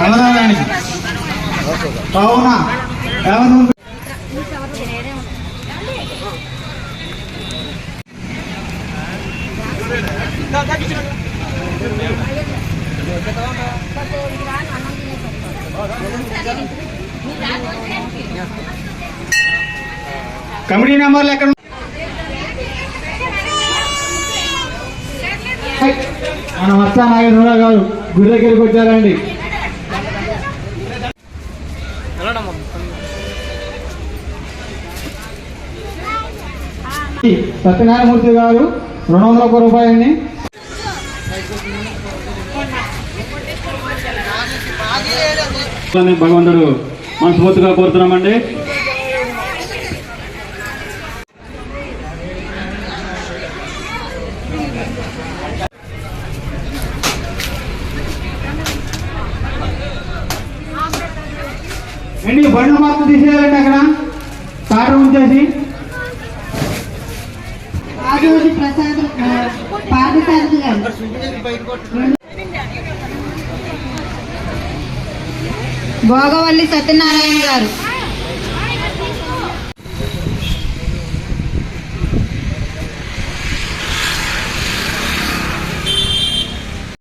అన్నదానానికి కావున ఎవరు కమిటీ నెంబర్లు ఎక్కడ మన మత్స నాగేశ్వరరావు గారు గుడి వచ్చారండి సత్యనారాయణమూర్తి గారు రెండు వందల ఒక్క రూపాయలని భగవంతుడు మనస్ఫూర్తిగా కోరుతున్నామండి. ఏంటి బండి మాత్రం తీసేయాలండి అక్కడ? తాట ఉంచేసి ఆదూరి ప్రసాద్ ఆ, గారు. భోగవల్లి సత్యనారాయణ గారు.